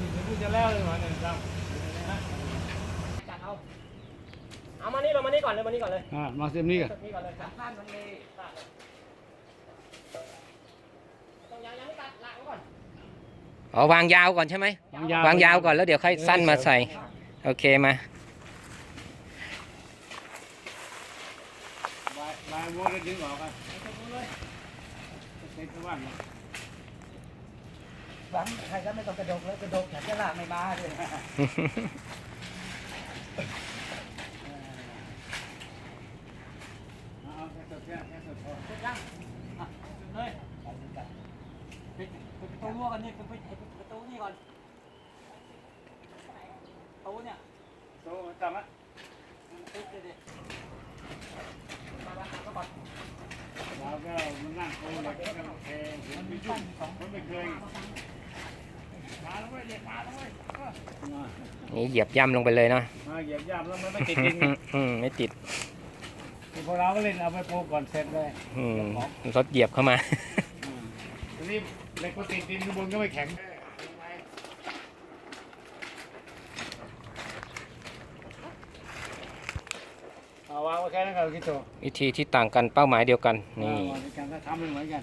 นี่เดี๋ยวกูจะแล้วเลยมาเนี่ยครับจัดเอาเอามานี่เรามานี่ก่อนเลยมานี่ก่อนเลยอ่ามาเซมนี่กันนี่ก่อนเลยจัดข้านมันเลยต้องยังยังไม่ตัดละไว้ก่อนอ๋อวางยาวก่อนใช่ไหมวางยาววางยาวก่อนแล้วเดี๋ยวค่อยสั้นมาใส่โอเคมาลายลายวัวจะดึงออกกันเซ็ตว่างนะ หวังใครก็ไม่ต้องกระดกแล้วกระดกแต่จะลากไม่มาเลยเอาเอาแค่สดแค่แค่สดพอเสร็จยังอะเลยปิดปิดประตูรั้วกันนี่ปิดปิดปิดประตูนี่ก่อนประตูเนี่ยโตจับอะปิดเลยดิมาบ้านก็ก่อนเราก็มันนั่งโตเลยก็โอเคมันไม่ยุ่งมันไม่เคย นี่เหยียบย่ำลงไปเลยเนาะมาเหยียบย่ำแล้วมันไม่ติดดินอืมไม่ติดพวกเราก็เล่นเอาไปโปรก่อนเสร็จเลยอืมรถเหยียบเข้ามาทีนี้เหล็กก็ติดดินข้างบนก็ไม่แข็งเอาวางไว้แค่นั้นก็คิดตัววิธีที่ต่างกันเป้าหมายเดียวกันนี่วางไว้กันถ้าทำไม่เหมือนกัน